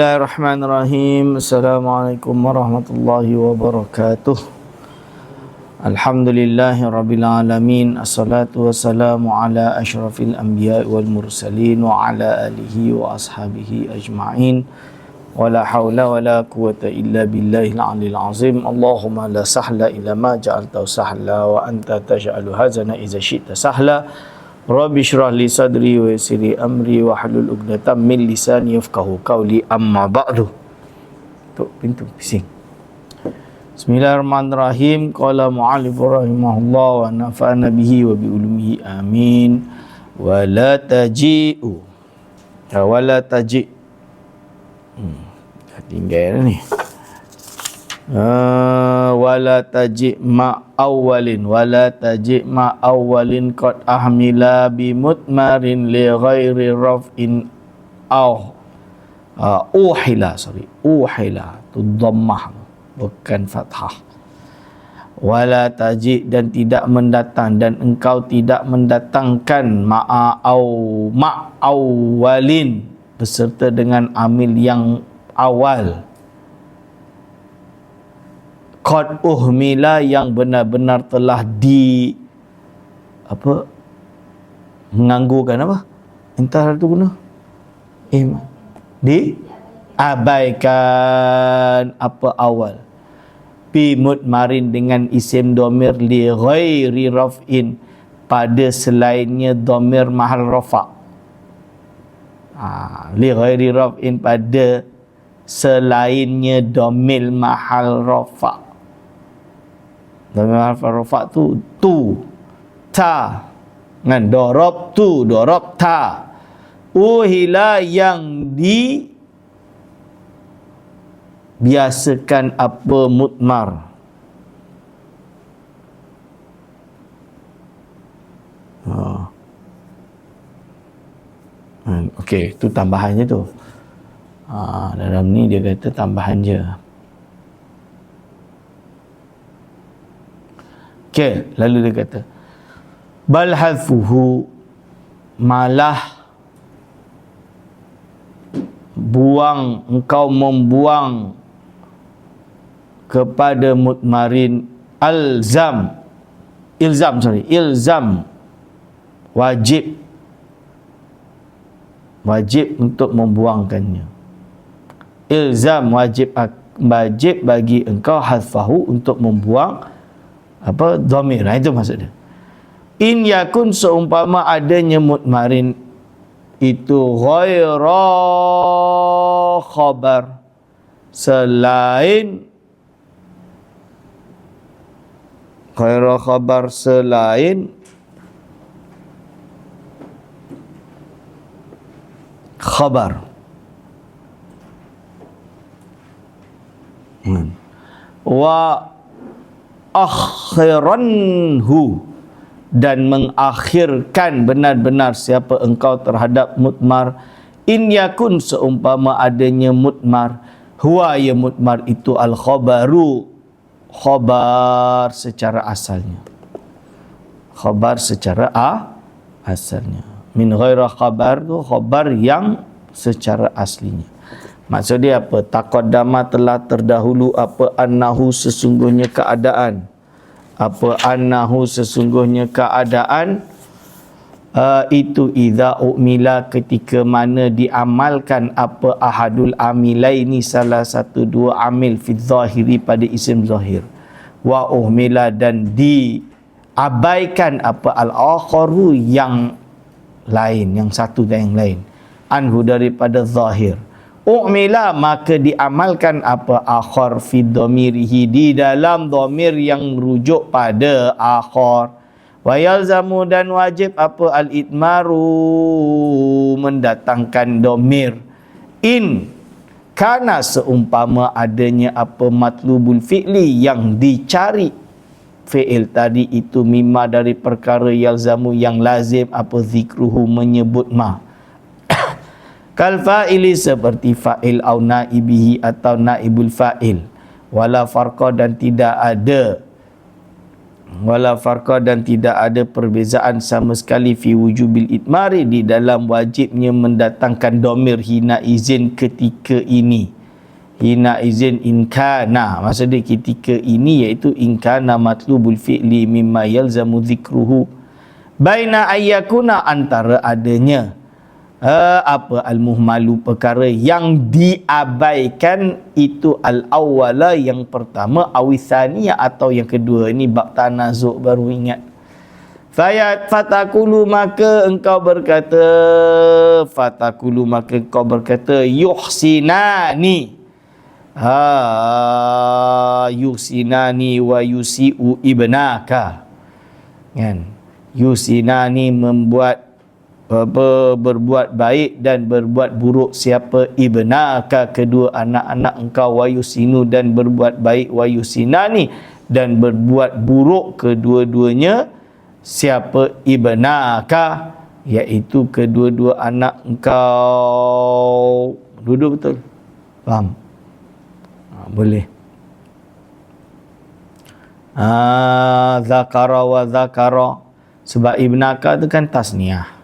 الله الرحمن الرحيم السلام عليكم ورحمة الله وبركاته الحمد لله رب العالمين الصلاة والسلام على أشرف الأنبياء والمرسلين وعلى آله وأصحابه أجمعين ولا حول ولا قوة إلا بالله العلي العظيم اللهم لا سهل إلا ما جعلته سهلا وأنت تجعل هزنا إذا شئت سهلا Rabbi syrah li sadri wa yassiri amri wa halul uqdatam min lisani yafqahu qawli amma ba'du. Tu pintu bising. Bismillahirrahmanirrahim. Qala mu'allif rahimahullah wa nafa'ana bihi wa bi ulumihi amin. Wa la taji'u. Ya, wa la taji'. Hmm. Tinggal ni. Uh, wala taji ma awalin wala taji ma awalin qad ahmila bi mutmarin li ghairi raf'in aw uh, uhila sorry uhila tu dhammah bukan fathah. Wala taji dan tidak mendatang dan engkau tidak mendatangkan ma'a au ma awalin beserta dengan amil yang awal qad uhmila yang benar-benar telah di apa mengganggukan apa? Entar tu guna? Eh di? Abaikan. Apa awal? Bi mutmarin dengan isim domir li ghairi raf'in pada selainnya domir mahal rafa. Ha, li ghairi raf'in pada selainnya domil mahal rafa' Dhamir harf rafa tu tu ta dengan dorob tu dorob ta uhila yang di biasakan apa mutmar oh. Okey, tu tambahannya tu. Ha, dalam ni dia kata tambahan je. Okey, lalu dia kata bal hadfuhu malah buang engkau membuang kepada mutmarin alzam. Ilzam sorry ilzam. Wajib. Wajib untuk membuangkannya. Ilzam wajib wajib bagi engkau hadfahu untuk membuang apa? Dhamir. Nah, itu maksud dia. In yakun seumpama adanya mutmarin itu ghaira khabar. Selain ghaira khabar selain khabar. Hmm. wa akhiranhu dan mengakhirkan benar-benar siapa engkau terhadap mutmar. In yakun seumpama adanya mutmar. Huwa ya mutmar itu al khabaru khabar secara asalnya. Khabar secara a asalnya. Min ghaira khabar tu khabar yang secara aslinya Maksud dia apa? Taqaddama telah terdahulu apa annahu sesungguhnya keadaan. Apa annahu sesungguhnya keadaan uh, itu idza umila ketika mana diamalkan apa ahadul amilaini salah satu dua amil fi zahiri pada isim zahir. Wa umila dan diabaikan apa al-akharu yang lain, yang satu dan yang lain. Anhu daripada zahir u'mila maka diamalkan apa? Akhar fi dhamirihi di dalam dhamir yang merujuk pada akhar. Wa yalzamu dan wajib apa? Al itmaru mendatangkan dhamir. In kana seumpama adanya apa? Matlubul fi'li yang dicari fi'il tadi itu mimma dari perkara yalzamu yang lazim apa? Zikruhu menyebut ma Kal fa'ili seperti fa'il au naibihi atau naibul fa'il. Wala farqa dan tidak ada. Wala farqa dan tidak ada perbezaan sama sekali fi wujubil itmari di dalam wajibnya mendatangkan domir hina izin ketika ini. Hina izin inkana maksudnya ketika ini iaitu inkana matlubul fi'li mimma yalzamu dhikruhu baina ayyakuna antara adanya uh, apa al-muhmalu perkara yang diabaikan? Itu al-awwala yang pertama awisania atau yang kedua? Ini bab tanazuk baru ingat. Fayat fatakulu maka engkau berkata fatakulu maka engkau berkata yuhsinani. Ha yuhsinani wa yusiu ibnaka. Kan? Yusinani membuat berbuat baik dan berbuat buruk siapa ibnaka kedua anak-anak engkau wayusinu dan berbuat baik wayusinani dan berbuat buruk kedua-duanya siapa ibnaka iaitu kedua-dua anak engkau. Duduk betul? Faham? Ha, boleh. Ah zakara wa zakara. Sebab ibnaka tu kan tasniah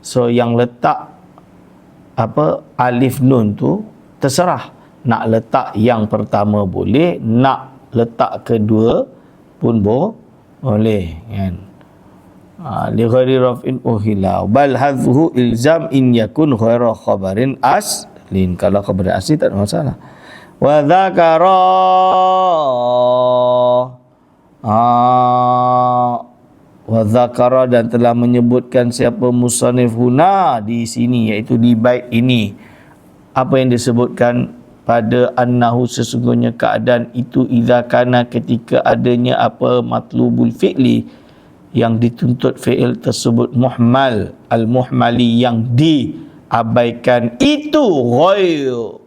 So yang letak apa alif nun tu terserah. Nak letak yang pertama boleh, nak letak kedua pun bo boleh kan. Ha, li ghairi raf'in uhila bal hadhu ilzam in yakun ghaira khabarin aslin. Kalau khabar asli tak ada masalah. Wa dzakara ah zakara dan telah menyebutkan siapa musannif huna di sini iaitu di bait ini. Apa yang disebutkan pada annahu sesungguhnya keadaan itu idza kana ketika adanya apa matlubul fi'li yang dituntut fi'il tersebut muhmal al muhmali yang diabaikan itu ghair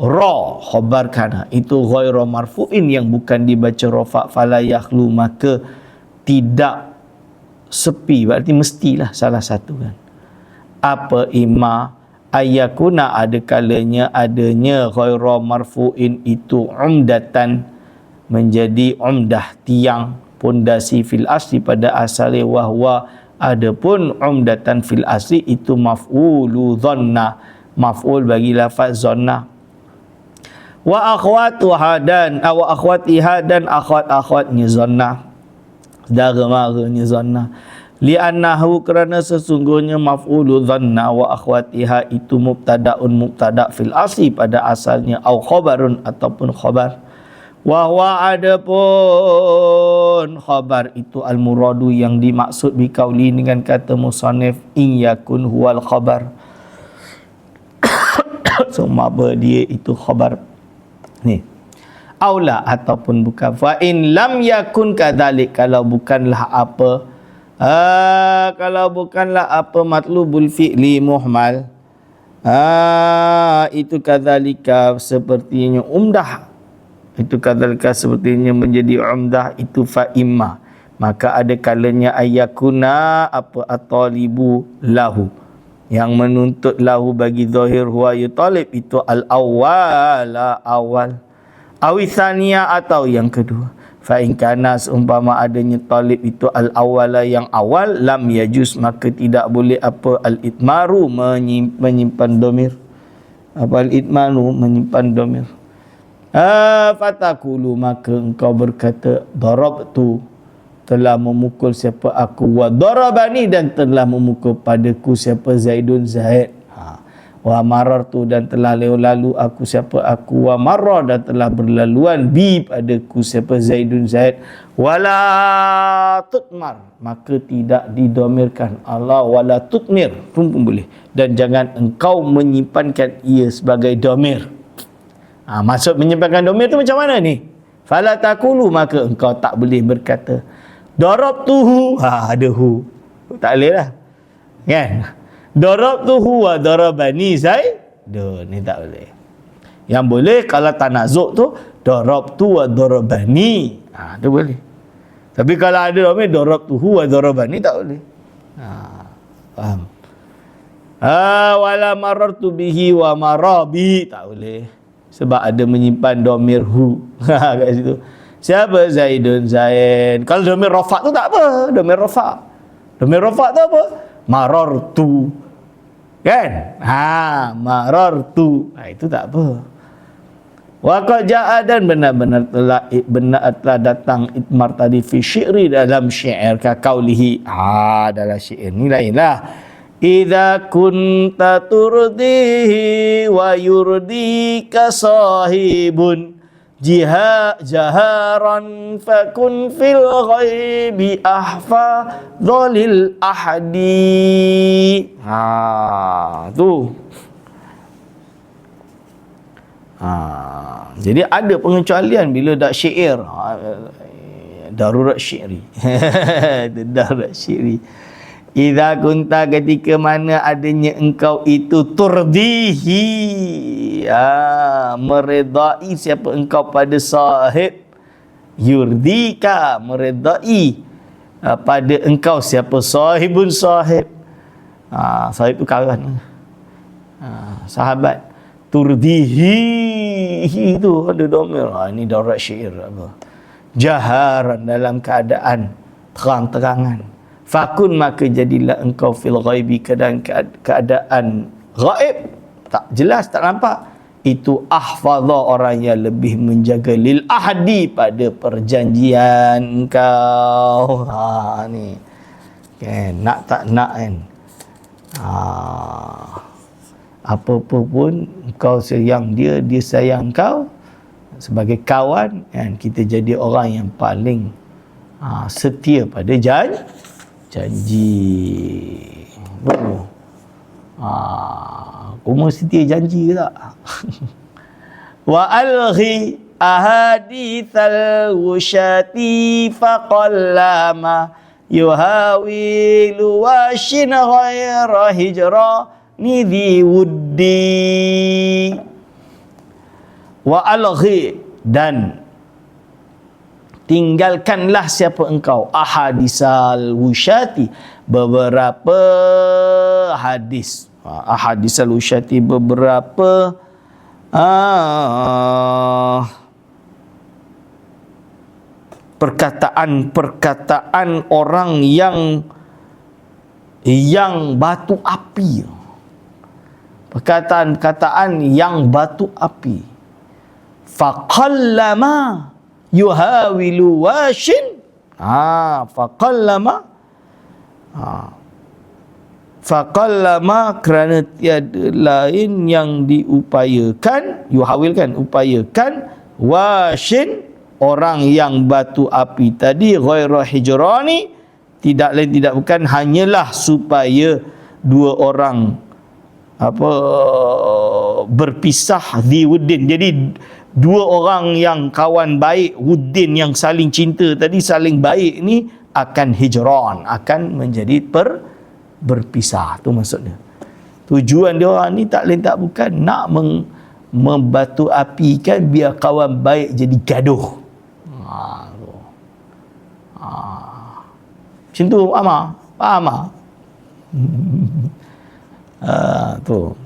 ra khabar kana itu ghairu marfu'in yang bukan dibaca rafa fala yakhlu maka tidak sepi berarti mestilah salah satu kan. Apa ima ayakuna ada kalanya adanya ghairu marfuin itu umdatan menjadi umdah tiang pondasi fil asli pada asalnya wahwa. Adapun umdatan fil asli itu maf'ulu dhanna maf'ul bagi lafaz dhanna wa akhwatuha dan wa akhwatiha dan akhwat-akhwatnya dhanna saudara maranya zanna li'annahu kerana sesungguhnya maf'ulu dhanna wa akhwatiha itu mubtada'un mubtada' fil asli pada asalnya au khabarun ataupun khabar. Wa huwa adapun khabar itu al muradu yang dimaksud bi kauli dengan kata musannif in yakun huwal khabar. So, dia itu khabar. Ni aula ataupun bukan. Fa in lam yakun kadzalik kalau bukanlah apa uh, kalau bukanlah apa matlubul fi'li muhmal uh, itu kadzalika sepertinya umdah. Itu kadzalika sepertinya menjadi umdah itu fa imma. Maka ada kalanya ayakuna apa atalibu lahu. Yang menuntut lahu bagi zahir huwa yutalib itu al awwala awal awisania atau yang kedua? Fa in kana umpama adanya talib itu al awala yang awal lam yajus maka tidak boleh apa? Al itmaru menyimpan domir. Apa? Al itmaru menyimpan domir. Ah fatakulu maka engkau berkata darabtu. Telah memukul siapa? Aku. Wa darabani dan telah memukul padaku siapa? Zaidun zaid wa marartu dan telah lalu aku siapa? Aku wa marra dan telah berlaluan bi padaku siapa? Zaidun zaid. Wala tutmar maka tidak didomirkan. Allah wala tutmir pun, pun boleh. Dan jangan engkau menyimpankan ia sebagai domir. Ha, maksud menyimpankan domir tu macam mana ni? Fala takulu maka engkau tak boleh berkata darabtuhu. Ha ada hu. Tak boleh lah. Kan Darabtuhu wa darabani Zaidun. Ni tak boleh. Yang boleh kalau tanazuk tu darabtu wa darabani. Ha, tu boleh. Tapi kalau ada orang darabtuhu wa darabani tak boleh. Ha, faham. Ha, wala marartu bihi wa marabi tak boleh. Sebab ada menyimpan domir hu. Ha, kat situ. siapa Zaidun Zaid kalau domir rafa tu tak apa domir rafa domir rafa tu apa marartu kan? Ha marartu ha, itu tak apa. Waqad ja'a dan benar-benar telah benar telah datang itmar tadi fi syi'ri dalam syair ka kaulihi ah dalam syair ni lainlah. Idza kunta turdihi wa yurdika sahibun jiha jaharan fakun fil ghaibi ahfa dhalil ahdi ha tu Ha, jadi ada pengecualian bila dak syair. Ha, darurat syairi. darurat syairi. Idza kunta ketika mana adanya engkau itu turdihi. Ha, meredai siapa engkau pada sahib. Yurdika meredai ha, pada engkau siapa sahibun sahib. Ha, sahib tu kawan. Ha, sahabat turdihi itu ada domir ha, ini daurat syair apa jaharan dalam keadaan terang-terangan fakun maka jadilah engkau fil ghaibi keadaan keadaan ghaib. Tak jelas tak nampak. Itu ahfadha orang yang lebih menjaga lil ahdi pada perjanjian engkau ha ni. Kan? Nak tak nak kan? Ha. Apa-apa pun kau sayang dia dia sayang kau. Sebagai kawan kan? Kita jadi orang yang paling ha, setia pada jan janji. Oh. ha, kau setia janji ke tak? Wa alghi ahadithal wushati faqallama yuhawilu washin ghaira hijrah ni di wuddi. Wa alghi dan tinggalkanlah siapa engkau. Ahadisal wushati. Beberapa hadis. Ahadisal wushati beberapa ah, perkataan-perkataan orang yang yang batu api. Perkataan-perkataan yang batu api. Faqallama yuhawilu washin. Ha faqallama. Ha. Faqallama kerana tiada lain yang diupayakan yuhawilkan upayakan washin. Orang yang batu api tadi ghairu hijrani tidak lain tidak bukan hanyalah supaya dua orang apa berpisah di Wuddin. Jadi dua orang yang kawan baik Wuddin yang saling cinta tadi saling baik ni akan hijran, akan menjadi per berpisah. Tu maksudnya. Tujuan dia orang ni tak lain tak bukan nak meng, membatu api kan biar kawan baik jadi gaduh. Ha, tu. Ha. Macam tu, Amar. Faham? Ha, tu.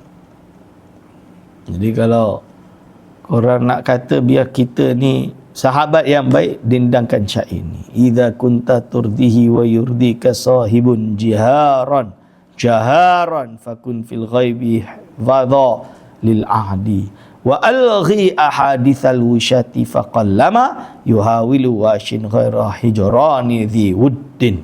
Jadi kalau orang nak kata biar kita ni sahabat yang baik dendangkan syair ni. Idza kunta turdihi wa yurdika sahibun jiharan jaharan fakun fil ghaibi wadha lil ahdi wa alghi ahadithal wushati faqallama yuhawilu washin ghaira hijrani dhi wuddin.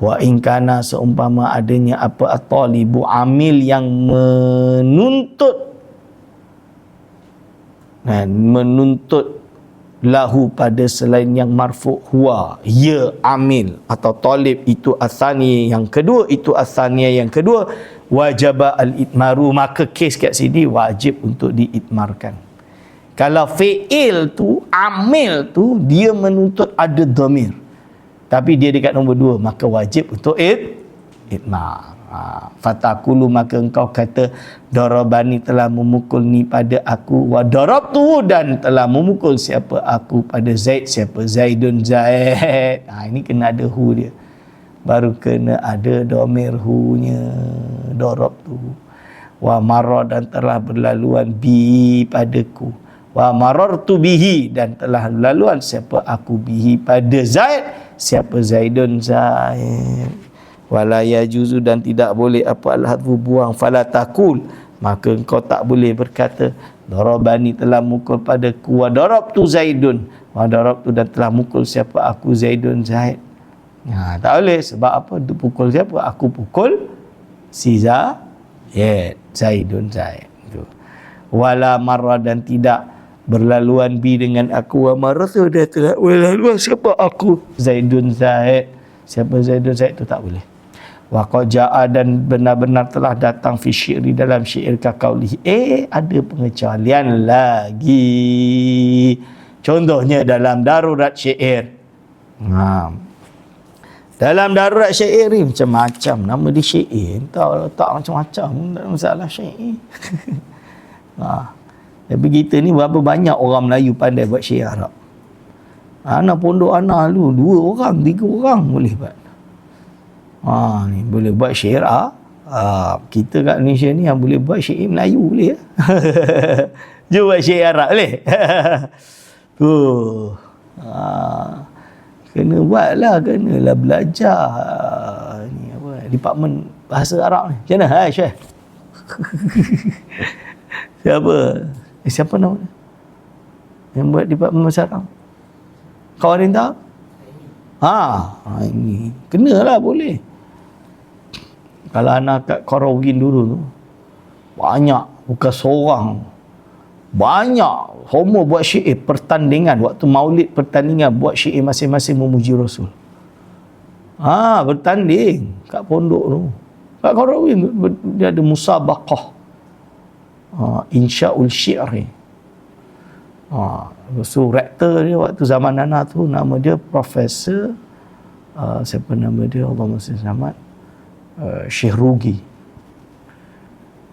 Wa in kana seumpama adanya apa atalibu amil yang menuntut. Dan menuntut lahu pada selain yang marfu huwa ya amil atau talib itu asani yang kedua itu asania yang kedua wajib al itmaru maka kes kat sini wajib untuk diitmarkan. Kalau fi'il tu amil tu dia menuntut ada dhamir tapi dia dekat nombor dua maka wajib untuk it itmar ha, fatakulu maka engkau kata darabani telah memukul ni pada aku wa darabtu dan telah memukul siapa aku pada Zaid siapa Zaidun Zaid. Ha, ini kena ada hu dia. Baru kena ada domir hu-nya darabtu wa marra dan telah berlaluan bi padaku. Wa marartu bihi dan telah laluan siapa aku bihi pada Zaid siapa Zaidun Zaid. Wala yajuzu dan tidak boleh apa al-hadfu buang. Fala takul. Maka engkau tak boleh berkata darabani telah mukul padaku wa darabtu Zaidun. Wa darabtu dan telah mukul siapa? Aku Zaidun Zaid. Ha, tak boleh. Sebab apa? Dia pukul siapa? Aku pukul si Zaid. Zaidun Zaid. Wala marra dan tidak berlaluan bi dengan aku. Wa maratu dia telah berlaluan siapa aku? Zaidun Zaid siapa Zaidun Zaid tu tak boleh. Wa qajaa dan benar-benar telah datang fi syi'ri dalam syair kaqaulihi eh ada pengecualian lagi. Contohnya dalam darurat syair ha dalam darurat syair ni macam-macam. Nama di syair tahu tak macam-macam. Tak masalah syair ha tapi kita ni berapa banyak orang Melayu pandai buat syair Arab. Anak pondok anak lu dua orang, tiga orang boleh buat. Ha ni boleh buat syair ah. Ha, kita kat Malaysia ni yang boleh buat syair Melayu boleh ya. Jom buat syair Arab boleh. tu. Ha, kena buatlah, kenalah belajar. Ni apa? Department bahasa Arab ni. Macam mana? Ha, Syekh. Siapa? Eh, siapa nama dia? Yang buat di Pak Masyarakat. Kawan dia tahu? Ha, ha ini. Kenalah boleh. Kalau anak kat Korawin dulu tu, banyak, bukan seorang. Banyak homo buat syair pertandingan waktu maulid pertandingan buat syair masing-masing memuji Rasul. Ha, bertanding kat pondok tu. Kat Korawin dia ada musabaqah uh, insya'ul syi'ri. Uh, so rektor dia waktu zaman Nana tu nama dia Profesor uh, siapa nama dia? Allah masih selamat. Uh, Syekh Rugi.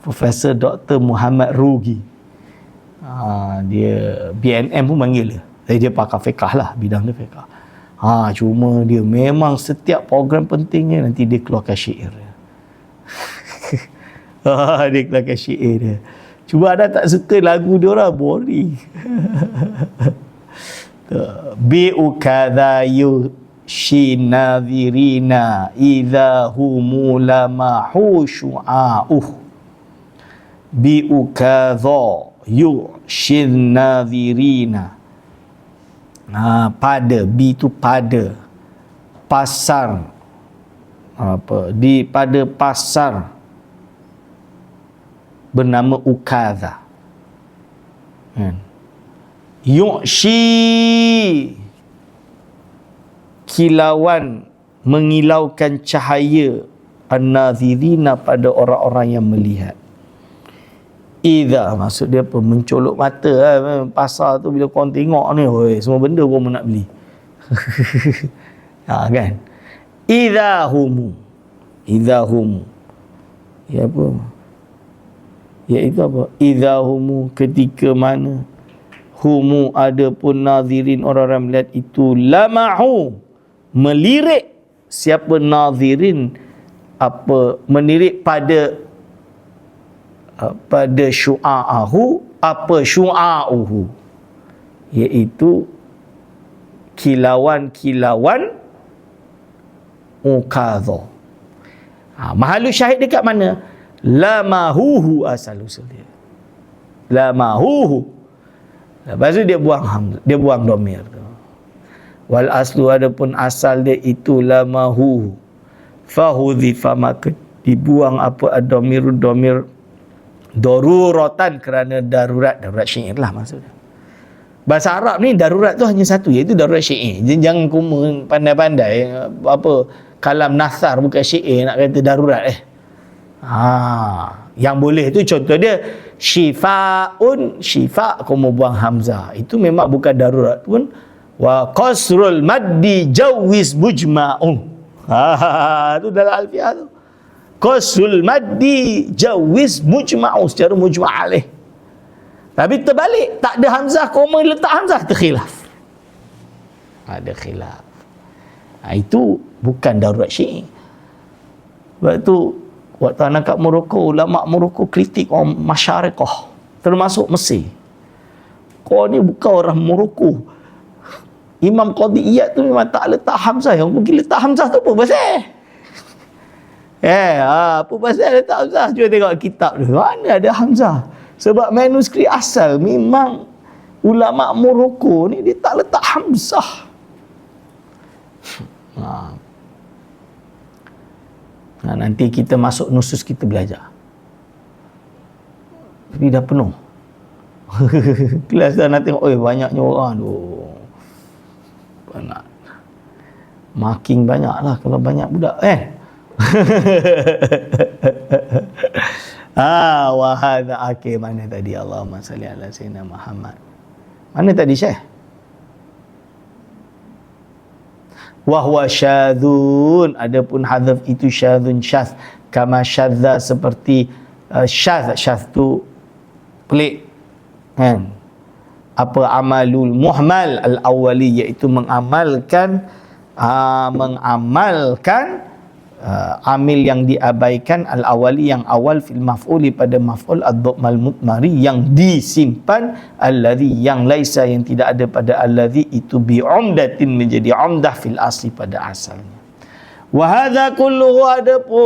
Profesor Dr. Muhammad Rugi. Uh, dia BNM pun panggil dia. Jadi dia pakar fiqah lah bidang dia fiqah. Ha, cuma dia memang setiap program pentingnya nanti dia keluarkan syair dia. Dia keluarkan syair dia Cuba ada tak suka lagu dia orang boring. Bi'u kadha yushinadhirina idha humu lamahu syu'a'uh. Bi'u kadha yushinadhirina. Ha, pada, bi tu pada. Pasar. Apa? Di pada pasar bernama Ukadha. Hmm. Yu'shi kilauan mengilaukan cahaya an-nazirina pada orang-orang yang melihat. Iza maksud dia apa? Mencolok mata lah. Pasar tu bila kau tengok ni, oi, semua benda kau nak beli. ha, kan? Iza humu. Iza humu. Ya apa? Iaitu apa? Idza humu ketika mana humu ada pun nazirin orang-orang melihat itu lamahu melirik siapa nazirin apa melirik pada uh, pada syu'a'ahu apa syu'a'uhu. Iaitu kilauan-kilauan ukadha ha, mahalu syahid dekat mana lamahuhu asal usul dia. Lamahuhu lepas tu dia buang dia buang domir tu. Wal aslu adapun asal dia itu lamahuhu fahudhifa maka dibuang apa domir domir daruratan kerana darurat darurat syair lah maksudnya bahasa Arab ni darurat tu hanya satu iaitu darurat syair jangan kamu pandai-pandai apa kalam nasar bukan syair nak kata darurat eh Ha, yang boleh tu contoh dia syifaun syifa kamu buang hamzah. Itu memang bukan darurat pun wa qasrul maddi jawiz mujma'un. Ha, tu dalam alfiah tu. Qasrul maddi jawiz mujma'un secara mujma'alih. Tapi terbalik, tak ada hamzah, koma letak hamzah, terkhilaf. Ada khilaf. Ha, itu bukan darurat syi'i. Sebab tu waktu anak kat Morocco ulama Morocco kritik orang masyarakat termasuk Mesir. Kau ni bukan orang Morocco. Imam Qadi Iyad tu memang tak letak Hamzah. Yang pergi letak Hamzah tu apa? Pasal eh ha, apa pasal letak Hamzah? Cuba tengok kitab tu mana ada Hamzah? Sebab manuskrip asal memang ulama Morocco ni dia tak letak Hamzah. Ha. Ha, nanti kita masuk nusus kita belajar. Tapi dah penuh. Kelas dah nak tengok oi banyaknya orang tu. Banyak. Makin banyak lah kalau banyak budak eh? Ah wahada okay, mana tadi? Allahumma salli ala sayyidina Muhammad. Mana tadi syekh wahwa syadun adapun hadaf itu syadun syadz kama syadza seperti uh, syadz syadz tu pelik. Kan? Apa amalul muhmal al awwali iaitu mengamalkan uh, mengamalkan uh, amil yang diabaikan al awwali yang awal fil maf'uli pada maf'ul ad-dhammal mutmari yang disimpan allazi yang laisa yang tidak ada pada allazi itu bi umdatin menjadi umdah fil asli pada asalnya. Wahada kulluhu ada pun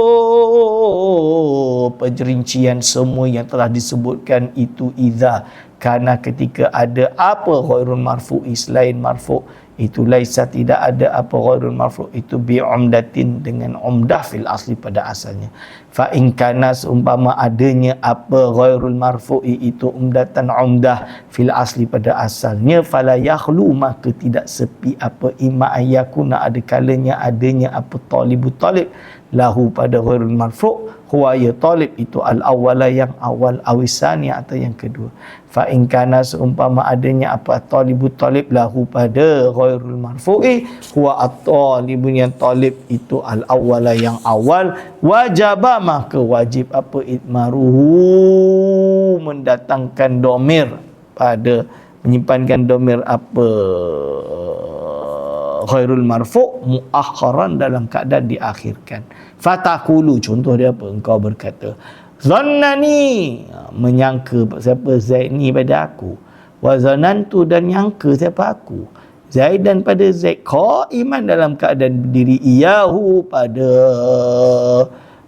perincian semua yang telah disebutkan itu idza karena ketika ada apa ghairun marfu'i selain marfu' itu laisa tidak ada apa ghairul marfu itu bi umdatin dengan umdah fil asli pada asalnya. Fa in kana seumpama adanya apa ghairul marfu itu umdatan umdah fil asli pada asalnya fala yakhlu maka tidak sepi apa ima ayakuna ada kalanya adanya apa talibut talib lahu pada ghairul marfu huwa ya talib itu al awwala yang awal awisani atau yang kedua. Fa in kana seumpama adanya apa talibu talib lahu pada ghairul marfu'i huwa at-talibu yang talib itu al awwala yang awal. Wajaba maka wajib apa? Itmaruhu mendatangkan domir pada menyimpankan domir apa ghairul marfu' muakharan dalam keadaan diakhirkan. Fatakulu contoh dia apa? Engkau berkata zannani menyangka siapa? Zaid ni pada aku. Wa zanantu dan nyangka siapa? Aku. Zaid dan pada Zaid iman dalam keadaan berdiri iyahu pada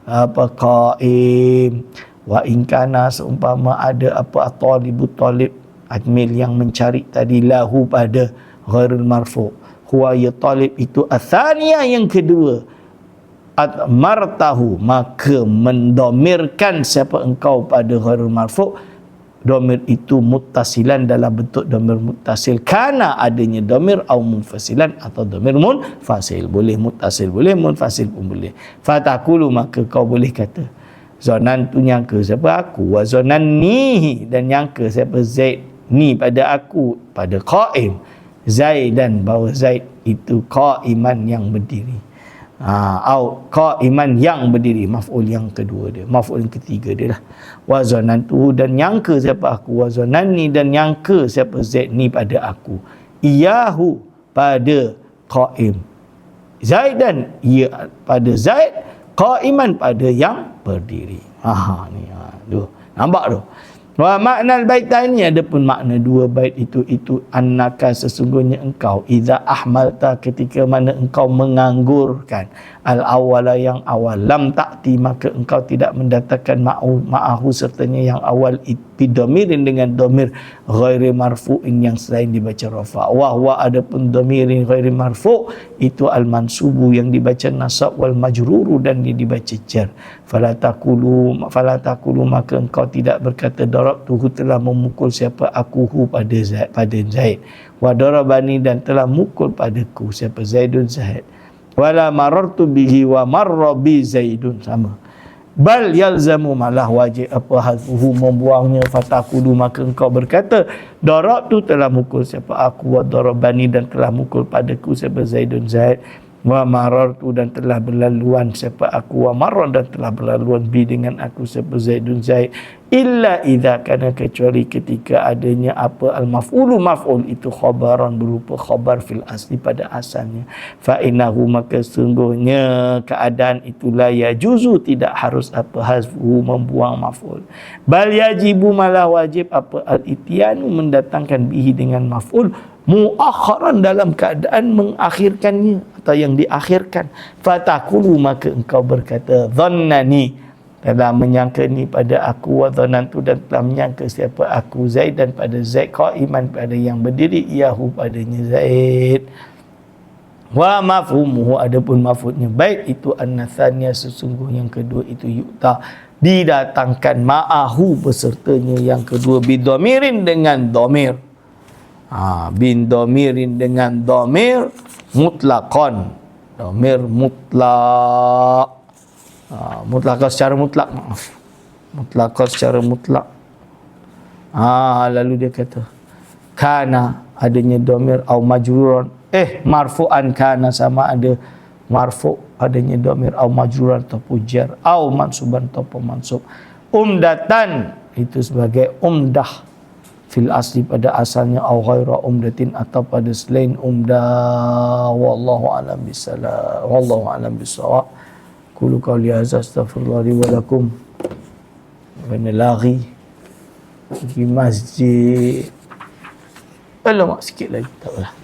apa? Qaim. Wa in kana seumpama ada apa? Talibut talib admil yang mencari tadi lahu pada ghairul marfu huwa ya talib itu athaniya yang kedua. Martahu maka mendomirkan siapa engkau pada ghairul marfu domir itu muttasilan dalam bentuk domir muttasil. Karena adanya domir au munfasilan atau domir munfasil. Boleh muttasil boleh munfasil pun boleh. Fatakulu maka kau boleh kata zonan tu nyangka siapa aku? Wa zonan ni dan nyangka siapa zaid ni pada aku pada qaim zaid dan bahawa zaid itu qaiman yang berdiri. Ha, au iman yang berdiri. Maf'ul yang kedua dia. Maf'ul yang ketiga dia lah. Wazanantu dan nyangka siapa aku. Wazanani dan nyangka siapa zaid ni pada aku. Iyahu pada qaim. Zaid dan ia pada zaid qaiman pada yang berdiri. Ha ni ha tu. Nampak tu Wa makna bait ini ada pun makna dua bait itu itu annaka sesungguhnya engkau. Idza ahmalta ketika mana engkau menganggurkan al awwala yang awal. Lam ta'ti maka engkau tidak mendatangkan ma'u ma'ahu sertanya yang awal. Bidomirin dengan domir ghairi marfu'in yang selain dibaca rafa. Wa huwa ada pun domirin ghairi marfu' itu al mansubu yang dibaca nasab wal majruru dan dia dibaca jar. Fala taqulu fala taqulu maka engkau tidak berkata darab tuhu telah memukul siapa aku hu pada Zaid pada Zaid. Wa darabani dan telah mukul padaku siapa Zaidun Zaid wala marartu bihi wa marra bi Zaidun. Sama. Bal yalzamu malah wajib apa hadhu membuangnya fatakulu maka engkau berkata darab tu telah mukul siapa aku wa darabani dan telah mukul padaku siapa Zaidun Zaid wa marartu dan telah berlaluan siapa aku. Wa marar dan telah berlaluan bi dengan aku siapa Zaidun Zaid. Illa idza kana kecuali ketika adanya apa al maf'ulu maf'ul itu khabaran berupa khabar fil asli pada asalnya. Fa innahu maka sungguhnya keadaan itulah ya juzu tidak harus apa hazfu membuang maf'ul. Bal yajibu malah wajib apa al ityanu mendatangkan bihi dengan maf'ul muakharan dalam keadaan mengakhirkannya atau yang diakhirkan. Fatakulu maka engkau berkata dhannani. Telah menyangka ni pada aku wa dhannantu dan telah menyangka siapa aku Zaid dan pada Zaid iman pada yang berdiri iahu padanya Zaid. Wa mafhumuhu adapun mafhumnya. Baik itu an-nathaniya sesungguh yang kedua itu yukta didatangkan ma'ahu besertanya yang kedua bidomirin dengan domir ha, bin domirin dengan domir mutlakon domir mutlak ha, mutlak secara mutlak maaf. Mutlak secara mutlak ha, lalu dia kata kana adanya domir au majruran. Eh marfu'an kana sama ada marfu adanya domir au majruran atau pujar au mansuban atau mansub. Umdatan itu sebagai umdah fil asli pada asalnya au ghaira umdatin atau pada selain umdah wallahu alam bisalah wallahu alam bisawab qulu qawli hadza astaghfirullah li wa lakum. Wa laghi di masjid. Alamak sikit lagi. Tak apalah